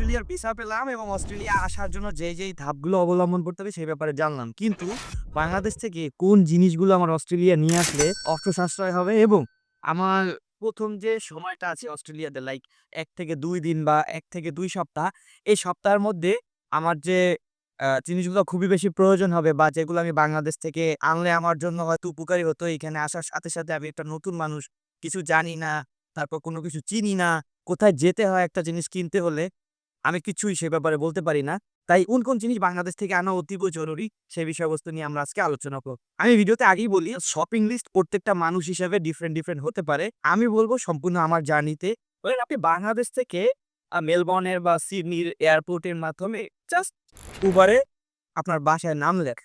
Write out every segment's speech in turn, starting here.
অস্ট্রেলিয়ার ভিসা পেলাম এবং অস্ট্রেলিয়া আসার জন্য যে যেই ধাপগুলো অবলম্বন করতে হবে সেই ব্যাপারে জানলাম। কিন্তু বাংলাদেশ থেকে কোন জিনিসগুলো আমার অস্ট্রেলিয়া নিয়ে আসলে অর্থ সাশ্রয় হবে এবং আমার প্রথম যে সময়টা আছে অস্ট্রেলিয়াতে লাইক এক থেকে দুই দিন বা এক থেকে দুই সপ্তাহ, এই সপ্তাহের মধ্যে আমার যে জিনিসগুলো খুবই বেশি প্রয়োজন হবে বা যেগুলো আমি বাংলাদেশ থেকে আনলে আমার জন্য হয়তো উপকারী হতো, এখানে আসার সাথে সাথে আমি একটা নতুন মানুষ, কিছু জানি না, তারপর কোনো কিছু চিনি না, কোথায় যেতে হয় একটা জিনিস কিনতে হলে আমি কিছুই সে ব্যাপারে বলতে পারি না। তাই কোন কোন জিনিস বাংলাদেশ থেকে আনা অতীব জরুরি সেই বিষয়বস্তু নিয়ে আমরা আজকে আলোচনা করব। আমি ভিডিওতে আগেই বলি শপিং লিস্ট প্রত্যেকটা মানুষ হিসেবে ডিফারেন্ট ডিফারেন্ট হতে পারে। আমি বলব সম্পূর্ণ আমার জার্নিতে আপনি বাংলাদেশ থেকে মেলবর্নের বা সিডনির এয়ারপোর্টের মাধ্যমে জাস্ট উবারে আপনার বাসায় নামলেন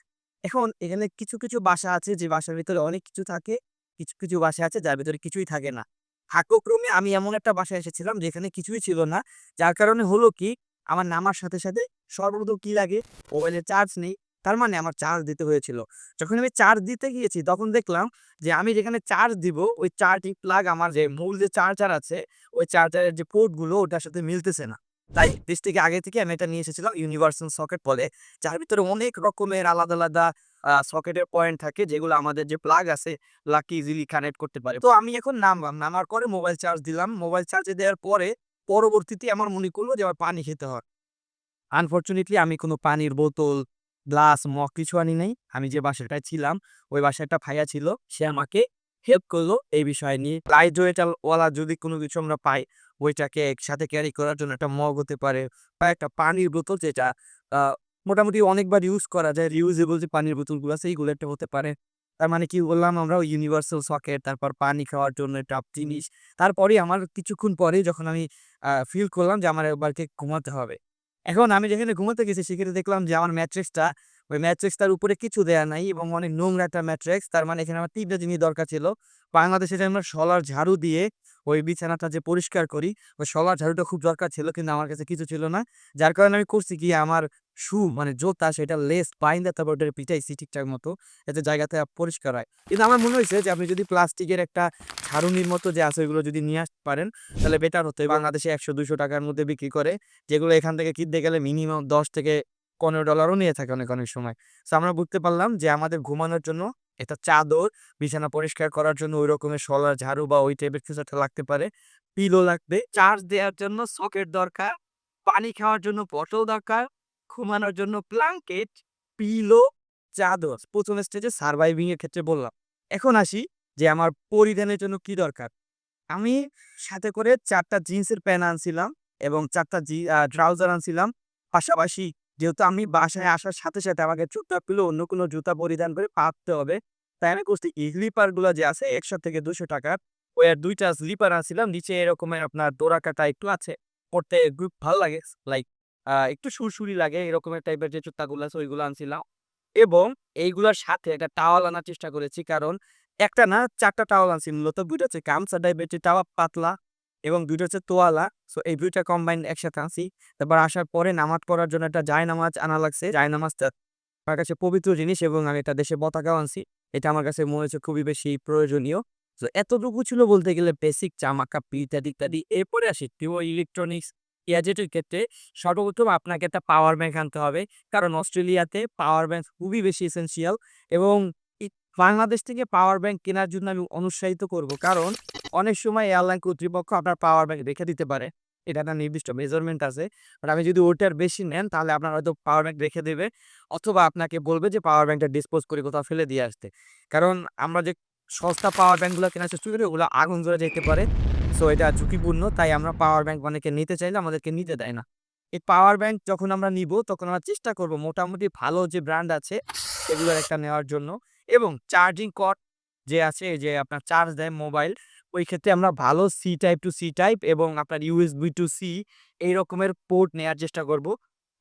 এখন এখানে কিছু কিছু বাসা আছে যে বাসার ভিতরে অনেক কিছু থাকে, কিছু কিছু বাসা আছে যার ভিতরে কিছুই থাকে না। ভাগ্যক্রমে আমি এমন একটা বাসায় এসেছিলাম যেখানে কিছুই ছিল না। যার কারণে হলো কি, আমার নামার সাথে সাথে সর্বপ্রথম কি লাগে? মোবাইলে চার্জ নেই। তার মানে আমার চার্জ দিতে হয়েছিল। যখন আমি চার্জ দিতে গিয়েছি, তখন দেখলাম যে আমি যেখানে চার্জ দিব, ওই চার্জিং প্লাগ আমার যে মূল যে চার্জার আছে, ওই চার্জারের যে পোর্টগুলো ওটার সাথে মিলতেছে না। তাই দেশ থেকে আগে থেকে আমি এটা নিয়ে এসেছিলাম ইউনিভার্সাল সকেট বলে। যার ভিতরে অনেক রকমের আলাদা আলাদা সকেটের পয়েন্ট থাকে যেগুলো আমাদের যে প্লাগ আছে প্লাগকে ইজিলি কানেক্ট করতে পারে। তো আমি এখন নামলাম, নামার পরে মোবাইল চার্জ দিলাম। মোবাইল চার্জে দেওয়ার পরে পরবর্তীতে আমার মনে করল যে আমার পানি খেতে হয়। আনফর্চুনেটলি আমি কোনো পানির বোতল গ্লাস মগ কিছু আনি নাই। আমি যে বাসাটায় ছিলাম, ওই বাসায় একটা ভাইয়া ছিল, সে আমাকে হেল্প করল এই বিষয় নিয়ে। লাইট ওয়েটাল ওয়ালা যদি কোনো কিছু আমরা পাই ওইটাকে একসাথে ক্যারি করার জন্য একটা মগ হতে পারে বা একটা পানির বোতল যেটা মোটামুটি অনেকবার ইউজ করা যায় রিউজেবল যে পানির বোতলগুলো আছে, এইগুলো একটা হতে পারে। তার মানে কি বললাম, আমরা ইউনিভার্সাল সকেট তারপর পানি খাওয়ার জন্য টপ জিনিস। তারপরে আমার কিছুক্ষণ পরে যখন আমি ফিল করলাম যে আমার এবারকে ঘুমাতে হবে। এখন আমি যেখানে ঘুমাতে গেছি, সেখানে দেখলাম যে আমার ম্যাট্রেসটা, ওই ম্যাট্রেসটার উপরে কিছু দেয়া নাই এবং অনেক নোংরা একটা ম্যাট্রেক্স তার মানে এখানে আমার তিনটা জিনিস দরকার ছিল। বাংলাদেশে আমরা সলার ঝাড়ু দিয়ে ওই বিছানাটা যে পরিষ্কার করি, ওই সলার ঝাড়ুটা খুব দরকার ছিল কিন্তু আমার কাছে কিছু ছিল না। যার কারণে আমি করছি কি, আমার শু মানে জোতা সেটা লেস বাইন্দা তারপর ওটা পিটাইছি ঠিকঠাক মতো এতে জায়গাতে পরিষ্কার হয়। কিন্তু আমার মনে হয়েছে যে, আপনি যদি প্লাস্টিকের একটা ঝাড়ুনির মতো যে আছে ওইগুলো যদি নিয়ে আসতে পারেন, তাহলে বেটার হতো। বাংলাদেশে একশো দুশো টাকার মধ্যে বিক্রি করে, যেগুলো এখান থেকে কিনতে গেলে মিনিমাম দশ থেকে পনেরো ডলারও নিয়ে থাকে অনেক অনেক সময়। তো আমরা বুঝতে পারলাম যে, আমাদের ঘুমানোর জন্য এটা চাদর, বিছানা পরিষ্কার করার জন্য ওই রকমের সলার ঝাড়ু বা ওই টাইপের কিছু একটা লাগতে পারে। পিলো লাগবে চার্জ দেওয়ার জন্য সকেট দরকার, পানি খাওয়ার জন্য বটল দরকার, ঘুমানোর জন্য ব্ল্যাঙ্কেট পিলো চাদর। প্রথম স্টেজে সার্ভাইভিং এর ক্ষেত্রে বললাম। এখন আসি যে আমার পরিধানের জন্য কি দরকার? আমি সাথে করে চারটা জিন্সের প্যান্ট আনছিলাম এবং চারটা জি ট্রাউজার আনছিলাম। পাশাপাশি যেহেতু আমি বাসায় আসার সাথে সাথে আমাকে জুতা পেলে অন্য কোনো জুতা পরিধান করে পাততে হবে। তাই আমি করছি স্লিপারগুলো যে আছে, একশো থেকে দুশো টাকার ওই আর দুইটা স্লিপার আনছিলাম। নিচে এরকমের আপনার দোরা কাটা একটু আছে, পড়তে খুব ভালো লাগে। লাইক একটু সুরসুরি লাগে, এরকমের টাইপের যে জুতাগুলো আছে, ওইগুলো আনছিলাম। এবং এইগুলোর সাথে একটা টাওয়াল আনার চেষ্টা করেছি। কারণ একটা না, চারটা টাওয়াল আনছি, মূলত হচ্ছে গামছা টাইপের যে টাওয়া পাতলা। এবং দুইটা হচ্ছে তোয়ালা। সো এই দুইটা কম্বাইন একসাথে আনছি। তারপর আসার পরে নামাজ পড়ার জন্য একটা জায় নামাজ আনা লাগছে। জায় নামাজটা আমার কাছে পবিত্র জিনিস এবং আমি এটা দেশে পতাকাও আনছি। এটা আমার কাছে মনে হচ্ছে খুবই বেশি প্রয়োজনীয়। তো এতটুকু ছিল বলতে গেলে বেসিক জামা, কাপড়, ইত্যাদি ইত্যাদি। এরপরে আসি টিও ইলেকট্রনিক্স গ্যাজেটের ক্ষেত্রে। সর্বপ্রথম আপনাকে একটা পাওয়ার ব্যাংক আনতে হবে। কারণ অস্ট্রেলিয়াতে পাওয়ার ব্যাংক খুবই বেশি এসেন্সিয়াল এবং বাংলাদেশ থেকে পাওয়ার ব্যাংক কেনার জন্য আমি অনুৎসাহিত করব। কারণ অনেক সময় এয়ারলাইন কর্তৃপক্ষ আপনার পাওয়ার ব্যাংক রেখে দিতে পারে। এটা একটা নির্দিষ্ট মেজারমেন্ট আছে। বাট আমি যদি ওটার বেশি নেন, তাহলে আপনার হয়তো পাওয়ার ব্যাংক রেখে দেবে। অথবা আপনাকে বলবে যে পাওয়ার ব্যাংকটা ডিসপোজ করে কোথাও ফেলে দিয়ে আসতে। কারণ আমরা যে সস্তা পাওয়ার ব্যাংকগুলো কেনার চেষ্টা করি, ওগুলো আগুন ধরে যেতে পারে। সো এটা ঝুঁকিপূর্ণ, তাই আমরা পাওয়ার ব্যাংক অনেকে নিতে চাইলে আমাদেরকে নিতে দেয় না। এই পাওয়ার ব্যাংক যখন আমরা নিব, তখন আমরা চেষ্টা করব মোটামুটি ভালো যে ব্র্যান্ড আছে, সেগুলোর একটা নেওয়ার জন্য। এবং চার্জিং কট যে আছে যে আপনার চার্জ দেয় মোবাইল ওই ক্ষেত্রে আমরা ভালো C type to C type এবং আপনার ইউএসবি টু সি এই রকমের পোর্ট নেওয়ার চেষ্টা করব।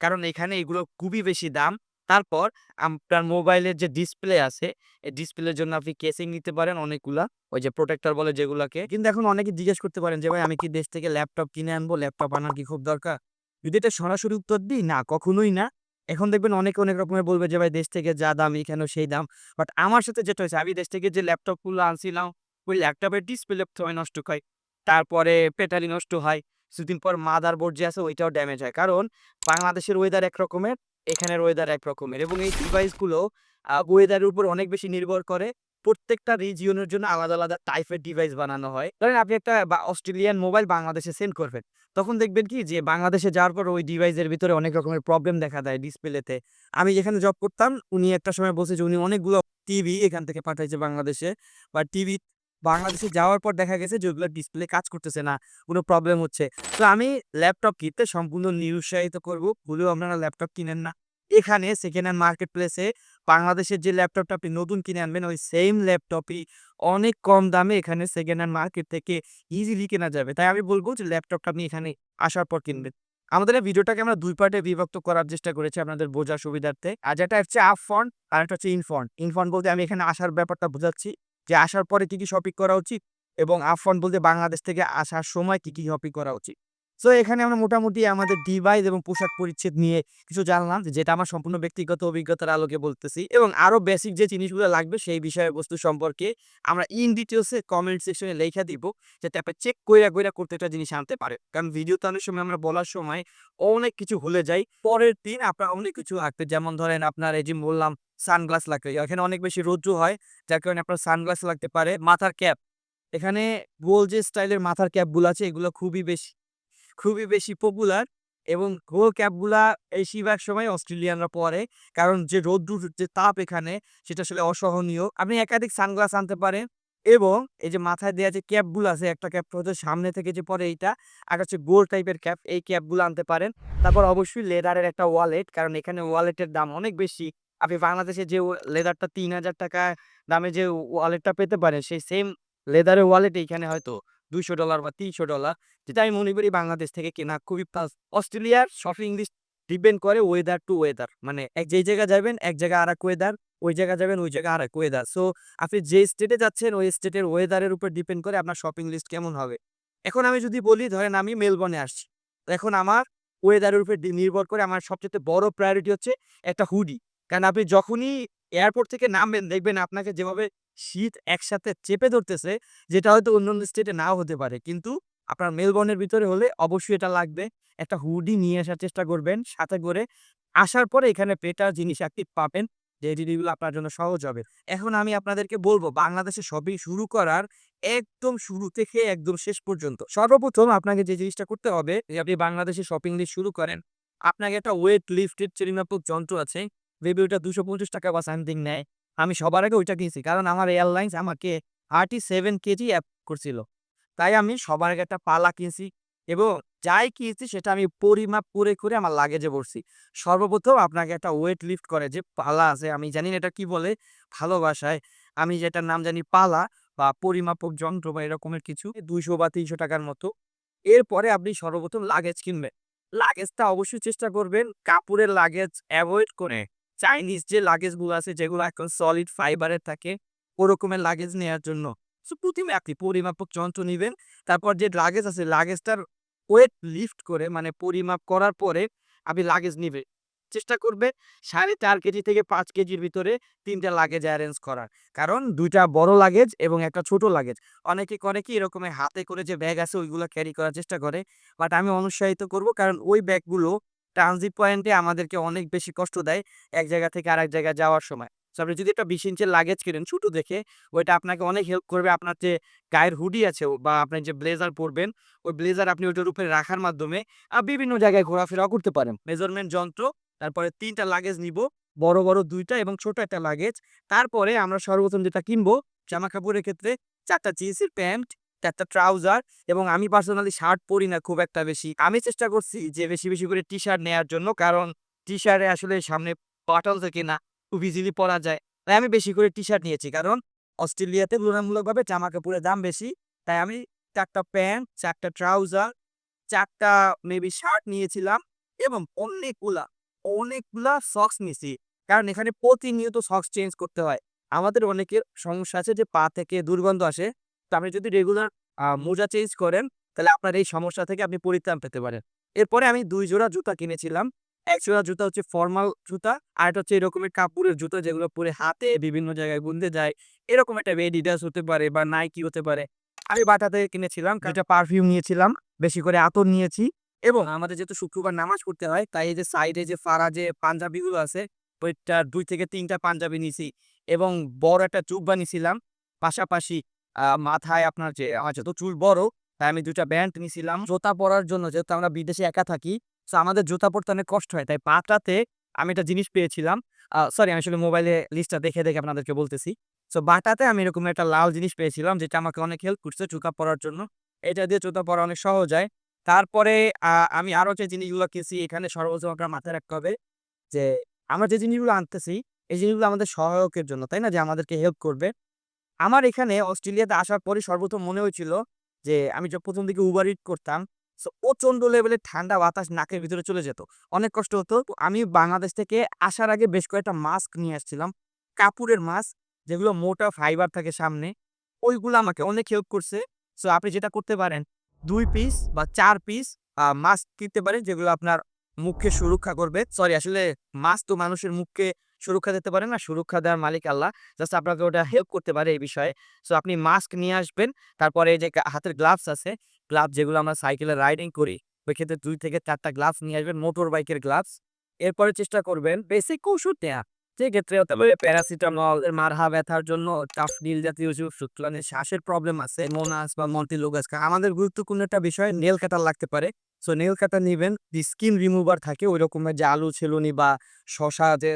কারণ এখানে এগুলো খুবই বেশি দাম। তারপর আপনার মোবাইলের যে ডিসপ্লে আছে, এই ডিসপ্লের জন্য আপনি কেসিং নিতে পারেন অনেকগুলা, ওই যে প্রোটেক্টর বলে যেগুলাকে। কিন্তু এখন অনেকে জিজ্ঞেস করতে পারেন যে, ভাই, আমি কি দেশ থেকে ল্যাপটপ কিনে আনব? ল্যাপটপ আনার কি খুব দরকার? যদি এটা সরাসরি উত্তর দিই, না, কখনোই না। এখন দেখবেন অনেকে অনেক রকমের বলবে যে, ভাই, দেশ থেকে যা দাম এখানেও সেই দাম? বাট আমার সাথে যেটা হয়েছে, আমি দেশ থেকে যে ল্যাপটপগুলো আনছিলাম, ওই ল্যাপটপের ডিসপ্লে হয়, নষ্ট হয়। তারপরে ব্যাটারি নষ্ট হয় দুদিন পর মাদার বোর্ড যে আছে, ওইটাও ড্যামেজ হয়। কারণ বাংলাদেশের ওয়েদার এক রকমের, এখানের ওয়েদার এক রকমের। এবং এই ডিভাইসগুলো ওয়েদারের উপর অনেক বেশি নির্ভর করে প্রত্যেকটা রিজিয়নের জন্য আলাদা আলাদা টাইপের ডিভাইস বানানো হয়। ধরেন আপনি একটা অস্ট্রেলিয়ান মোবাইল বাংলাদেশে সেন্ড করবেন। তখন দেখবেন কি যে, বাংলাদেশে যাওয়ার পর ওই ডিভাইসের ভিতরে অনেক রকমের প্রবলেম দেখা দেয় ডিসপ্লেতে আমি যেখানে জব করতাম, উনি একটা সময় বলছে যে, উনি অনেকগুলো টিভি এখান থেকে পাঠাইছে বাংলাদেশে। বা টিভি বাংলাদেশে যাওয়ার পর দেখা গেছে যে, ওগুলো ডিসপ্লে কাজ করতেছে না, কোনো প্রবলেম হচ্ছে। তো আমি ল্যাপটপ কিনতে সম্পূর্ণ নিরুৎসাহিত করব। ভুলেও আপনারা ল্যাপটপ কিনেন না। এখানে সেকেন্ড হ্যান্ড মার্কেট প্লেসে বাংলাদেশের যে ল্যাপটপটা আপনি নতুন কিনে আনবেন, ওই সেম ল্যাপটপই অনেক কম দামে এখানে সেকেন্ড হ্যান্ড মার্কেট থেকে ইজিলি কেনা যাবে। তাই আমি বলব যে ল্যাপটপটা আপনি এখানে আসার পর কিনবেন। আমাদের এই ভিডিওটাকে আমরা দুই পার্টে বিভক্ত করার চেষ্টা করেছি আপনাদের বোঝার সুবিধার্থে। আর যেটা হচ্ছে আপ ফন্ট আর একটা হচ্ছে ইনফন্ট ইনফন্ট বলতে আমি এখানে আসার ব্যাপারটা বোঝাচ্ছি যে আসার পরে কি কি শপিং করা উচিত এবং আপ ফন্ট বলতে বাংলাদেশ থেকে আসার সময় কি কি শপিং করা উচিত। সো এখানে আমরা মোটামুটি আমাদের ডিভাইস এবং পোশাক পরিচ্ছেদ নিয়ে কিছু জানলাম যেটা আমার সম্পূর্ণ ব্যক্তিগত অভিজ্ঞতার আলোকে বলতেছি এবং আরও বেসিক যে জিনিসগুলো লাগবে সেই বিষয়বস্তু সম্পর্কে আমরা ইন ডিটেলসে কমেন্ট সেকশনে লেখা দিব যাতে আপনি চেক কইরা কইরা প্রত্যেকটা জিনিস আনতে পারে কারণ ভিডিও তো অনেক সময় আমরা বলার সময় অনেক কিছু ভুলে যাই। পরের দিন আপনার অনেক কিছু লাগবে। যেমন ধরেন আপনার এই যে বললাম সানগ্লাস লাগবে। এখানে অনেক বেশি রৌদ্র হয়, যার কারণে আপনার সানগ্লাস লাগতে পারে। মাথার ক্যাপ এখানে গোল যে স্টাইলের মাথার ক্যাপগুলো আছে, এগুলো খুবই বেশি। খুবই বেশি পপুলার এবং গোল ক্যাপগুলা বেশিরভাগ সময় অস্ট্রেলিয়ানরা পরে। কারণ যে রোদ্দুর, যে তাপ এখানে, সেটা আসলে অসহনীয়। আপনি একাধিক সানগ্লাস আনতে পারেন এবং এই যে মাথায় দেওয়া যে ক্যাপগুলো আছে, একটা ক্যাপ হচ্ছে সামনে থেকে যে পরে এইটা, আর হচ্ছে গোল টাইপের ক্যাপ এই ক্যাপগুলো আনতে পারেন। তারপর অবশ্যই লেদারের একটা ওয়ালেট কারণ এখানে ওয়ালেটের দাম অনেক বেশি। আপনি বাংলাদেশে যে লেদারটা তিন হাজার টাকা দামে যে ওয়ালেটটা পেতে পারেন, সেই সেম লেদারের ওয়ালেট এখানে হয়তো দুইশো ডলার বা তিনশো ডলার, যেটা আমি মনে করি বাংলাদেশ থেকে কেনা খুবই প্লাস অস্ট্রেলিয়ার শপিং লিস্ট ডিপেন্ড করে ওয়েদার টু ওয়েদার মানে এক যেই জায়গায় যাবেন, এক জায়গায় আর এক ওয়েদার ওই জায়গায় যাবেন, ওই জায়গায় আর এক ওয়েদার সো আপনি যে স্টেটে যাচ্ছেন, ওই স্টেটের ওয়েদারের উপর ডিপেন্ড করে আপনার শপিং লিস্ট কেমন হবে। এখন আমি যদি বলি, ধরেন আমি মেলবর্নে আসছি, এখন আমার ওয়েদারের উপর নির্ভর করে আমার সবচেয়ে বড় প্রায়োরিটি হচ্ছে একটা হুডি কারণ আপনি যখনই এয়ারপোর্ট থেকে নামবেন, দেখবেন আপনাকে যেভাবে শীত একসাথে চেপে ধরতেছে, যেটা হয়তো অন্য অন্য স্টেটে নাও হতে পারে। কিন্তু আপনার মেলবর্নের ভিতরে হলে অবশ্যই এটা লাগবে। একটা হুডি নিয়ে আসার চেষ্টা করবেন, সাথে করে আসার পরে এখানে পেটার জিনিস অ্যাক্টিভ পাবেন, যে জিনিসগুলো আপনার জন্য সহজ হবে। এখন আমি আপনাদেরকে বলব, বাংলাদেশে শপিং শুরু করার একদম শুরু থেকে একদম শেষ পর্যন্ত। সর্বপ্রথম আপনাকে যে জিনিসটা করতে হবে, যে আপনি বাংলাদেশে শপিং লিস্ট শুরু করেন। আপনাকে একটা ওয়েট লিফটেড চেরিমাপক যন্ত্র আছে বেবি ওটা দুশো পঞ্চাশ টাকা বা সামথিং নেয়। আমি সবার আগে ওইটা কিনছি। কারণ আমার এয়ারলাইন্স আমাকে থার্টি সেভেন কেজি অ্যাপ করছিল। তাই আমি সবার আগে একটা পালা কিনছি এবং যাই কিনছি সেটা আমি পরিমাপ করে করে আমার লাগেজে ভরছি। সর্বপ্রথম আপনাকে একটা ওয়েট লিফট করে যে পালা আছে, আমি জানি না এটা কি বলে, ভালোবাসায়। আমি যেটার নাম জানি পালা বা পরিমাপক যন্ত্র বা এরকমের কিছু, দুইশো বা তিনশো টাকার মতো। এরপরে আপনি সর্বপ্রথম লাগেজ কিনবেন। লাগেজটা অবশ্যই চেষ্টা করবেন কাপড়ের লাগেজ অ্যাভয়েড করে। চাইনিজ যে লাগেজগুলো আছে, যেগুলো এখন সলিড ফাইবারের থাকে, ওরকমের লাগেজ নেওয়ার জন্য। সো প্রথমে আপনি পরিমাপক যন্ত্র নেবেন। তারপর যে লাগেজ আছে লাগেজটার ওয়েট লিফট করে মানে পরিমাপ করার পরে আপনি লাগেজ নিবে। চেষ্টা করবে সাড়ে চার কেজি থেকে পাঁচ কেজির ভিতরে তিনটা লাগেজ অ্যারেঞ্জ করার। কারণ দুইটা বড় লাগেজ এবং একটা ছোট লাগেজ অনেকে করে কি এরকমের হাতে করে যে ব্যাগ আছে, ওইগুলো ক্যারি করার চেষ্টা করে। বাট আমি অনুৎসাহিত করব, কারণ ওই ব্যাগগুলো ট্রানজিট পয়েন্টে আমাদেরকে অনেক বেশি কষ্ট দেয় এক জায়গা থেকে আরেক জায়গায় যাওয়ার সময়। So, আপনি যদি একটা বিশ ইঞ্চের লাগেজ কিনেন ছোটো দেখে, ওইটা আপনাকে অনেক হেল্প করবে আপনার যে গায়ের হুডি আছে বা আপনি যে ব্লেজার পরবেন, ওই ব্লেজার আপনি ওইটার উপরে রাখার মাধ্যমে বিভিন্ন জায়গায় ঘোরাফেরাও করতে পারেন। মেজারমেন্ট যন্ত্র, তারপরে তিনটা লাগেজ নিব, বড় বড় দুইটা এবং ছোট একটা লাগেজ তারপরে আমরা সর্বপ্রথম যেটা কিনবো, জামা কাপড়ের ক্ষেত্রে চারটা জিন্সের প্যান্ট চারটা ট্রাউজার এবং আমি পার্সোনালি শার্ট পরি না খুব একটা বেশি। আমি চেষ্টা করছি যে বেশি বেশি করে টি শার্ট নেওয়ার জন্য কারণ টি শার্টে আসলে সামনে বাটল থাকে না খুব ইজিলি পরা যায়। তাই আমি বেশি করে টি শার্ট নিয়েছি কারণ অস্ট্রেলিয়াতে তুলনামূলকভাবে জামা কাপড়ের দাম বেশি। তাই আমি চারটা প্যান্ট, চারটা ট্রাউজার, চারটা মেবি শার্ট নিয়েছিলাম এবং অনেকগুলা অনেকগুলা সক্স নিয়েছি। কারণ এখানে প্রতিনিয়ত সক্স চেঞ্জ করতে হয়। আমাদের অনেকের সমস্যা আছে যে পা থেকে দুর্গন্ধ আসে। আপনি যদি রেগুলার মোজা চেঞ্জ করেন তাহলে আপনার এই সমস্যা থেকে আপনি পরিত্রাণ পেতে পারেন। এরপরে আমি দুই জোড়া জুতা কিনেছিলাম। এক জোড়া জুতা হচ্ছে ফর্মাল জুতা আর একটা হচ্ছে এরকমের কাপড়ের জুতো যেগুলো পরে হাতে বিভিন্ন জায়গায় গুনতে যায়। এরকম একটা এডিডাস হতে পারে বা নাইকি হতে পারে। আমি বাটা থেকে কিনেছিলাম যেটা পারফিউম নিয়েছিলাম বেশি করে আতর নিয়েছি এবং আমাদের যেহেতু শুক্রবার নামাজ পড়তে হয় তাই এই যে সাইডে যে ফাড়া যে পাঞ্জাবিগুলো আছে ওইটা দুই থেকে তিনটা পাঞ্জাবি নিয়েছি এবং বড় একটা জুব্বা নিছিলাম। পাশাপাশি মাথায় আপনার যে আমার যেহেতু চুল বড়, তাই আমি দুটা ব্যান্ড নিছিলাম। জুতা পরার জন্য যেহেতু আমরা বিদেশে একা থাকি তো আমাদের জুতা পরতে অনেক কষ্ট হয়, তাই পাটাতে আমি একটা জিনিস পেয়েছিলাম। সরি আমি আসলে মোবাইলে লিস্টটা দেখে দেখে আপনাদেরকে বলতেছি। সো বাটাতে আমি এরকম একটা লাল জিনিস পেয়েছিলাম, যেটা আমাকে অনেক হেল্প করছে জুতা পরার জন্য। এটা দিয়ে জুতা পরা অনেক সহজ হয়। তারপরে আমি আরও যে জিনিসগুলো কিনছি, এখানে সর্বপ্রথম আপনার মাথায় রাখতে হবে যে, আমরা যে জিনিসগুলো আনতেছি, এই জিনিসগুলো আমাদের সহায়কের জন্য, তাই না? যে আমাদেরকে হেল্প করবে। আমার এখানে অস্ট্রেলিয়াতে আসার পরে সর্বপ্রথম মনে হয়েছিল যে, আমি যখন প্রথম দিকে উবার ইট করতাম সো প্রচণ্ড লেভেলের ঠান্ডা বাতাস নাকের ভিতরে চলে যেত। অনেক কষ্ট হতো। আমি বাংলাদেশ থেকে আসার আগে বেশ কয়েকটা মাস্ক নিয়ে আসছিলাম। কাপড়ের মাস্ক যেগুলো মোটা ফাইবার থাকে সামনে, ওইগুলো আমাকে অনেক হেল্প করছে। সো আপনি যেটা করতে পারেন, দুই পিস বা চার পিস মাস্ক কিনতে পারেন, যেগুলো আপনার মুখকে সুরক্ষা করবে। সরি আসলে মাস্ক তো মানুষের মুখকে সুরক্ষা দিতে পারেন। না সুরক্ষা দেওয়ার মালিক আল্লাহ। জাস্ট আপনাকে ওটা হেল্প করতে পারে এই বিষয়ে। সো আপনি মাস্ক নিয়ে আসবেন। তারপরে এই যে হাতের গ্লাভস আছে। গ্লাভস যেগুলো আমরা সাইকেলে রাইডিং করি ওই ক্ষেত্রে দুই থেকে চারটা গ্লাভস নিয়ে আসবেন। মোটর বাইকের গ্লাভস এরপরে চেষ্টা করবেন বেসিক ওষুধ নেওয়া যে ক্ষেত্রে হতে পারে প্যারাসিটামল মারহা ব্যথার জন্য টাফডিল জাতীয় ওষুধ শুক্লানে শ্বাসের প্রবলেম আছে, মোনাস বা মন্টিলোগাস আমাদের গুরুত্বপূর্ণ একটা বিষয় নেল কাটার লাগতে পারে। সো নেল কাটার নিবেন যে স্কিন রিমুভার থাকে, ওই রকমের যে আলু, ছেলুনি বা শশা যে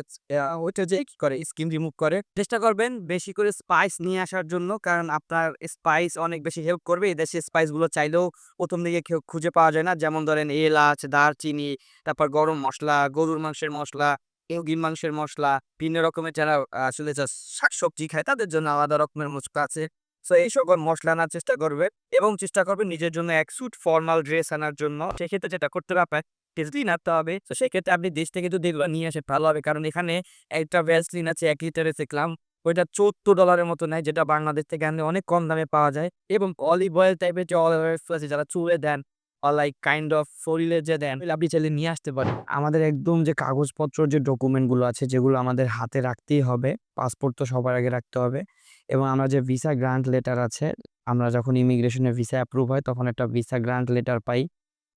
ওইটা যে কি করে স্কিন রিমুভ করে। চেষ্টা করবেন বেশি করে স্পাইস নিয়ে আসার জন্য, কারণ আপনার স্পাইস অনেক বেশি হেল্প করবে। এই দেশে স্পাইসগুলো চাইলেও প্রথম দিকে খুঁজে পাওয়া যায় না। যেমন ধরেন এলাচ, দারচিনি, তারপর গরম মশলা, গরুর মাংসের মশলা মুরগির মাংসের মশলা, ভিন্ন রকমের যারা আসলে শাকসবজি খায়, তাদের জন্য আলাদা রকমের মশলা আছে। তো এই সকল মশলা আনার চেষ্টা করবে এবং চেষ্টা করবে নিজের জন্য এক স্যুট ফর্মাল ড্রেস আনার জন্য। সেক্ষেত্রে যেটা করতে আপনার টেস্টিন আনতে হবে। তো সেক্ষেত্রে আপনি দেশ থেকে যদি এগুলো নিয়ে আসে ভালো হবে। কারণ এখানে একটা ভ্যাসলিন আছে, এক লিটারে দেখলাম, ওইটা চোদ্দ ডলারের মতো নেয়, যেটা বাংলাদেশ থেকে আনলে অনেক কম দামে পাওয়া যায়। এবং অলিভ অয়েল টাইপের যে অয়েল আছে, যারা চুলে দেন লাইক কাইন্ড অফ শরীরে যে দেন আপনি চাইলে নিয়ে আসতে পারেন। আমাদের একদম যে কাগজপত্র যে ডকুমেন্টগুলো আছে, যেগুলো আমাদের হাতে রাখতেই হবে পাসপোর্ট তো সবার আগে রাখতে হবে, এবং আমরা যে ভিসা গ্রান্ট লেটার আছে, আমরা যখন ইমিগ্রেশনের ভিসা অ্যাপ্রুভ হয়, তখন একটা ভিসা গ্রান্ট লেটার পাই।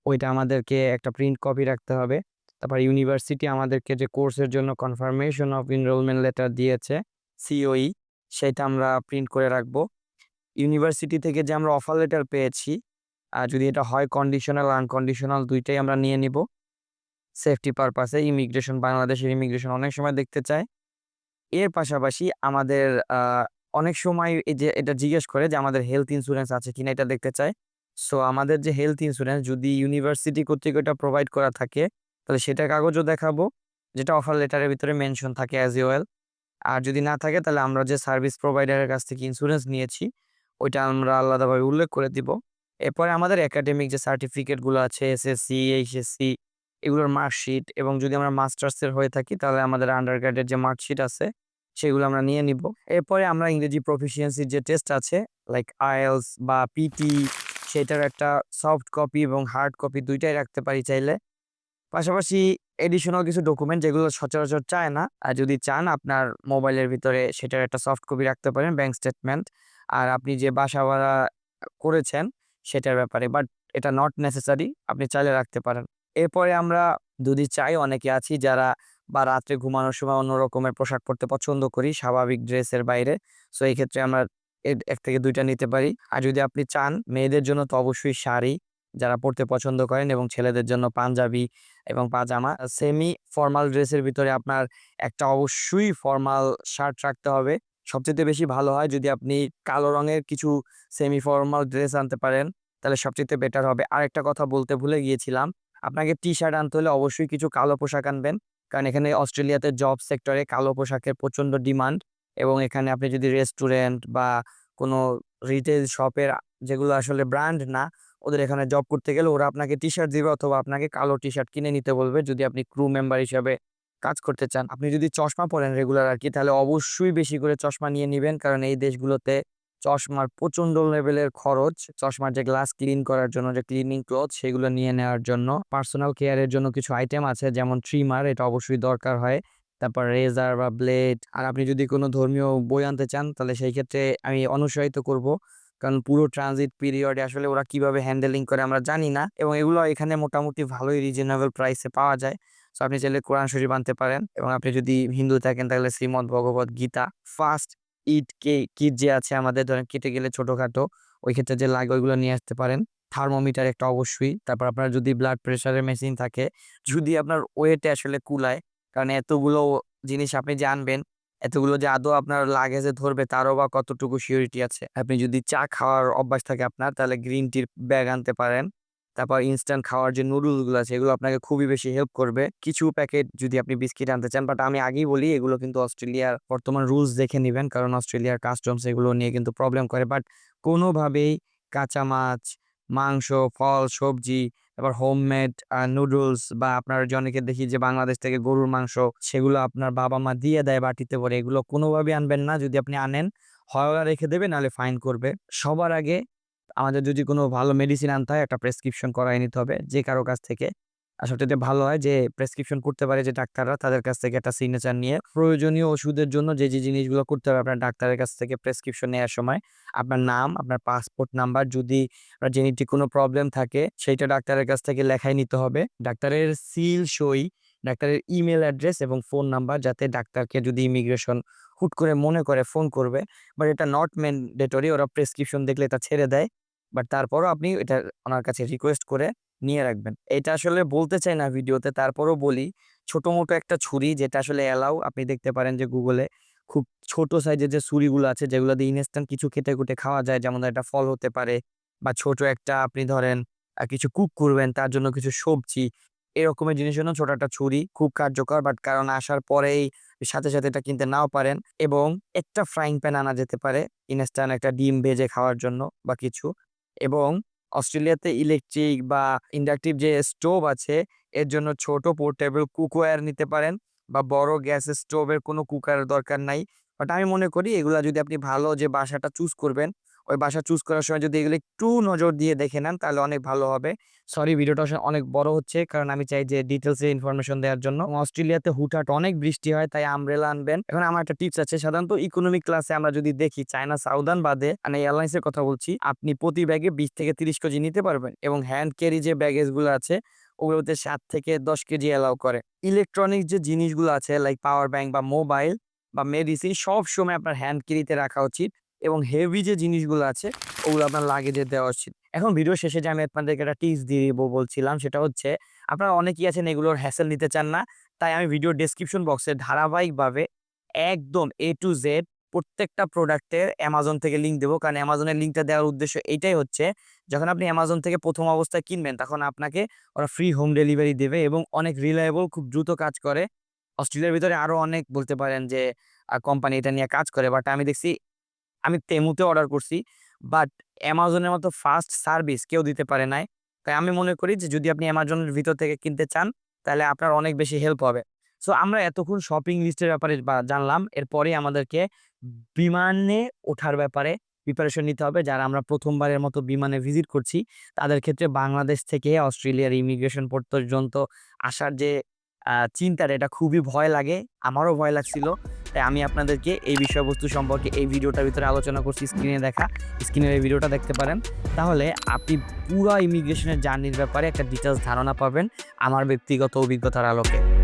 ওইটা আমাদেরকে একটা প্রিন্ট কপি রাখতে হবে। তারপর ইউনিভার্সিটি আমাদেরকে যে কোর্সের জন্য কনফার্মেশন অফ এনরোলমেন্ট লেটার দিয়েছে সিওই সেটা আমরা প্রিন্ট করে রাখব। ইউনিভার্সিটি থেকে যে আমরা অফার লেটার পেয়েছি যদি এটা হয় কন্ডিশনাল আনকন্ডিশনাল দুইটাই আমরা নিয়ে নিব। সেফটি পারপাসে ইমিগ্রেশন বাংলাদেশের ইমিগ্রেশন অনেক সময় দেখতে চায়। এর পাশাপাশি আমাদের অনেক সময় এই যে এটা জিজ্ঞেস করে যে আমাদের হেলথ ইন্স্যুরেন্স আছে কিনা এটা দেখতে চায়। সো আমাদের যে হেলথ ইন্স্যুরেন্স যদি ইউনিভার্সিটি কর্তৃক এটা প্রোভাইড করা থাকে, তাহলে সেটা কাগজও দেখাবো, যেটা অফার লেটারের ভিতরে মেনশন থাকে অ্যাজ ওয়েল আর যদি না থাকে, তাহলে আমরা যে সার্ভিস প্রোভাইডারের কাছ থেকে ইন্স্যুরেন্স নিয়েছি, ওইটা আমরা আলাদাভাবে উল্লেখ করে দিব। এরপরে আমাদের একাডেমিক যে সার্টিফিকেটগুলো আছে এসএসসি এইচএসসি এগুলোর মার্কশিট এবং যদি আমরা মাস্টার্সের হয়ে থাকি, তাহলে আমাদের আন্ডার আন্ডারগ্রেডের যে মার্কশিট আছে, সেগুলো আমরা নিয়ে নিব। এরপরে আমরা ইংরেজি প্রফিসিয়েন্সির যে টেস্ট আছে লাইক আইএলস বা পিটি সেটার একটা সফট কপি এবং হার্ড কপি দুইটাই রাখতে পারি চাইলে। পাশাপাশি এডিশনাল কিছু ডকুমেন্ট যেগুলো সচরাচর চায় না, আর যদি চান আপনার মোবাইলের ভিতরে সেটার একটা সফট কপি রাখতে পারেন ব্যাংক স্টেটমেন্ট আর আপনি যে বাসা ভাড়া করেছেন সেটার ব্যাপারে বাট এটা নট নেসেসারি আপনি চাইলে রাখতে পারেন। এরপরে আমরা যদি চাই, অনেকে আছি যারা বা রাত্রে ঘুমানোর সময় অন্য রকমের পোশাক পরতে পছন্দ করি, স্বাভাবিক ড্রেসের বাইরে। সো এই ক্ষেত্রে আমরা এক থেকে দুইটা নিতে পারি। আর যদি আপনি চান, মেয়েদের জন্য তো অবশ্যই শাড়ি, যারা পরতে পছন্দ করেন এবং ছেলেদের জন্য পাঞ্জাবি এবং পাজামা। সেমি ফর্মাল ড্রেসের ভিতরে আপনার একটা অবশ্যই ফর্মাল শার্ট রাখতে হবে। সবচেয়ে বেশি ভালো হয় যদি আপনি কালো রঙের কিছু সেমি ফর্মাল ড্রেস আনতে পারেন, তাহলে সবচেয়ে বেটার হবে। আরেকটা কথা বলতে ভুলে গিয়েছিলাম, আপনাকে টি শার্ট আনতে হলে অবশ্যই কিছু কালো পোশাক আনবেন। কারণ এখানে অস্ট্রেলিয়াতে জব সেক্টরে কালো পোশাকের প্রচণ্ড ডিমান্ড এবং এখানে আপনি যদি রেস্টুরেন্ট বা কোনো রিটেল শপের যেগুলো আসলে ব্র্যান্ড না, ওদের এখানে জব করতে গেলে ওরা আপনাকে টি শার্ট দিবে অথবা আপনাকে কালো টি শার্ট কিনে নিতে বলবে যদি আপনি ক্রু মেম্বার হিসাবে কাজ করতে চান। আপনি যদি চশমা পরেন রেগুলার আর কি তাহলে অবশ্যই বেশি করে চশমা নিয়ে নেবেন। কারণ এই দেশগুলোতে চশমার প্রচণ্ড লেভেলের খরচ, চশমার যে গ্লাস ক্লিন করার জন্য, যে ক্লিনিং ক্লথ সেগুলো নিয়ে নেওয়ার জন্য। পার্সোনাল কেয়ারের জন্য কিছু আইটেম আছে, যেমন ট্রিমার এটা অবশ্যই দরকার হয়। তারপর রেজার বা ব্লেড আর আপনি যদি কোনো ধর্মীয় বই আনতে চান, তাহলে সেই ক্ষেত্রে আমি অনুৎসাহিত করব। কারণ পুরো ট্রানজিট পিরিয়ডে আসলে ওরা কীভাবে হ্যান্ডেলিং করে আমরা জানি না, এবং এগুলো এখানে মোটামুটি ভালোই রিজনেবল প্রাইসে পাওয়া যায়। সো আপনি চাইলে কোরআন শরীফ আনতে পারেন এবং আপনি যদি হিন্দু থাকেন তাহলে শ্রীমদ্ ভগবত গীতা ফার্স্ট ইট কে কিট যে আছে আমাদের, ধরেন কেটে গেলে ছোটোখাটো, ওই ক্ষেত্রে যে লাগে ওইগুলো নিয়ে আসতে পারেন। থার্মোমিটার একটা অবশ্যই। তারপর আপনার যদি ব্লাড প্রেশারের মেশিন থাকে, যদি আপনার ওয়েটে আসলে কুলায়, কারণ এতগুলো জিনিস আপনি জানবেন, এতগুলো যে আদৌ আপনার লাগেজে ধরবে, তারও বা কতটুকু সিউরিটি আছে। আপনি যদি চা খাওয়ার অভ্যাস থাকে আপনার, তাহলে গ্রিন টির ব্যাগ আনতে পারেন। তারপর ইনস্ট্যান্ট খাওয়ার যে নুডলসগুলো আছে, এগুলো আপনাকে খুবই বেশি হেল্প করবে। কিছু প্যাকেট যদি আপনি বিস্কিট আনতে চান বাট আমি আগেই বলি, এগুলো কিন্তু অস্ট্রেলিয়ার বর্তমান রুলস দেখে নেবেন, কারণ অস্ট্রেলিয়ার কাস্টমস এগুলো নিয়ে কিন্তু প্রবলেম করে। বাট কোনোভাবেই কাঁচা মাছ মাংস, ফল, সবজি, তারপর হোমমেড নুডলস বা আপনার যে অনেকে দেখি যে বাংলাদেশ থেকে গরুর মাংস, সেগুলো আপনার বাবা মা দিয়ে দেয় বাটিতে পরে এগুলো কোনোভাবেই আনবেন না। যদি আপনি আনেন হয় রেখে দেবে, নাহলে ফাইন করবে। সবার আগে আমাদের যদি কোনো ভালো মেডিসিন আনতে হয়, একটা প্রেসক্রিপশন করাই নিতে হবে। যে কারও কাছ থেকে আর সবচেয়ে ভালো হয়, যে প্রেসক্রিপশন করতে পারে যে ডাক্তাররা, তাদের কাছ থেকে একটা সিগনেচার নিয়ে প্রয়োজনীয় ওষুধের জন্য যে যে জিনিসগুলো করতে হবে আপনার ডাক্তারের কাছ থেকে প্রেসক্রিপশন নেওয়ার সময়, আপনার নাম, আপনার পাসপোর্ট নাম্বার যদি জেনেটিক কোনো প্রবলেম থাকে, সেইটা ডাক্তারের কাছ থেকে লেখাই নিতে হবে। ডাক্তারের সিল সই, ডাক্তারের ইমেল অ্যাড্রেস এবং ফোন নাম্বার যাতে ডাক্তারকে যদি ইমিগ্রেশন হুট করে মনে করে ফোন করবে। বাট এটা নট ম্যান্ডেটরি ওরা প্রেসক্রিপশন দেখলে এটা ছেড়ে দেয়। বাট তারপরও আপনি এটা ওনার কাছে রিকোয়েস্ট করে নিয়ে রাখবেন। এটা আসলে বলতে চাই না ভিডিওতে, তারপরও বলি ছোট মোটো একটা ছুরি যেটা আসলে অ্যালাউ আপনি দেখতে পারেন যে গুগলে খুব ছোট সাইজের যে ছুরিগুলো আছে, যেগুলো দিয়ে ইনস্ট্যান্ট কিছু খুঁটে খাওয়া যায়, যেমন একটা ফল হতে পারে বা ছোট একটা আপনি ধরেন কিছু কুক করবেন, তার জন্য কিছু সবজি, এরকমের জিনিস জন্য ছোট একটা ছুরি খুব কার্যকর, বাট কারণ আসার পরেই সাথে সাথে এটা কিনতে নাও পারেন এবং একটা ফ্রাইং প্যান আনা যেতে পারে ইনস্ট্যান্ট একটা ডিম ভেজে খাওয়ার জন্য বা কিছু। এবং অস্ট্রেলিয়াতে ইলেকট্রিক বা ইন্ডাকটিভ যে স্টোভ আছে, এর জন্য ছোট পোর্টেবল কুকওয়্যার নিতে পারেন বা বড় গ্যাস স্টোভের কোনো কুকারের দরকার নাই। বাট আমি মনে করি এগুলা যদি আপনি ভালো যে বাসাটা চুজ করবেন ওই বাসা চুজ করার সময় যদি এগুলো একটু নজর দিয়ে দেখে নেন, তাহলে অনেক ভালো হবে। সরি ভিডিওটা অনেক বড় হচ্ছে, কারণ আমি চাই যে ডিটেলসে ইনফরমেশন দেওয়ার জন্য। অস্ট্রেলিয়াতে হুটহাট অনেক বৃষ্টি হয়, তাই আমব্রেলা আনবেন। এখন আমার একটা টিপস আছে, সাধারণত ইকোনমিক ক্লাসে আমরা যদি দেখি চায়না সাউদার্ন বাদে মানে এয়ারলাইন্স এর কথা বলছি, আপনি প্রতি ব্যাগে বিশ থেকে তিরিশ কেজি নিতে পারবেন। এবং হ্যান্ড ক্যারি যে ব্যাগেজগুলো আছে, ওগুলোতে সাত থেকে দশ কেজি অ্যালাউ করে। ইলেকট্রনিক যে জিনিসগুলো আছে লাইক পাওয়ার ব্যাংক বা মোবাইল বা মেডিসিন সব সময় আপনার হ্যান্ড ক্যারিতে রাখা উচিত। এবং হেভি যে জিনিসগুলো আছে, ওগুলো আপনার লাগেজে দেওয়া উচিত। এখন ভিডিও শেষে যে আমি আপনাদেরকে একটা টিপস দিয়ে দিব বলছিলাম, সেটা হচ্ছে আপনারা অনেকেই আছেন এগুলোর হ্যাসেল নিতে চান না, তাই আমি ভিডিও ডেসক্রিপশন বক্সে ধারাবাহিকভাবে একদম এ টু জেড প্রত্যেকটা প্রোডাক্টের অ্যামাজন থেকে লিঙ্ক দেবো। কারণ অ্যামাজনের লিঙ্কটা দেওয়ার উদ্দেশ্য এইটাই হচ্ছে, যখন আপনি অ্যামাজন থেকে প্রথম অবস্থায় কিনবেন, তখন আপনাকে ওরা ফ্রি হোম ডেলিভারি দেবে এবং অনেক রিলায়েবল খুব দ্রুত কাজ করে। অস্ট্রেলিয়ার ভিতরে আরও অনেক বলতে পারেন যে কোম্পানি এটা নিয়ে কাজ করে বাট আমি দেখছি আমি তেমুতে অর্ডার করছি। বাট অ্যামাজনের মতো ফাস্ট সার্ভিস কেউ দিতে পারে নাই। তাই আমি মনে করি যে, যদি আপনি অ্যামাজনের ভিতর থেকে কিনতে চান, তাহলে আপনার অনেক বেশি হেল্প হবে। সো আমরা এতক্ষণ শপিং লিস্টের ব্যাপারে জানলাম। এরপরে আমাদেরকে বিমানে ওঠার ব্যাপারে প্রিপারেশন নিতে হবে। যারা আমরা প্রথমবারের মতো বিমানে ভিজিট করছি, তাদের ক্ষেত্রে বাংলাদেশ থেকে অস্ট্রেলিয়ার ইমিগ্রেশন পর্যন্ত আসার যে আহ, চিন্তাটা এটা খুবই ভয় লাগে আমারও ভয় লাগছিল। তাই আমি আপনাদেরকে এই বিষয়বস্তু সম্পর্কে এই ভিডিওটার ভিতরে আলোচনা করছি স্ক্রিনে দেখা স্ক্রিনের এই ভিডিওটা দেখতে পারেন। তাহলে আপনি পুরো ইমিগ্রেশনের জার্নির ব্যাপারে একটা ডিটেলস ধারণা পাবেন আমার ব্যক্তিগত অভিজ্ঞতার আলোকে।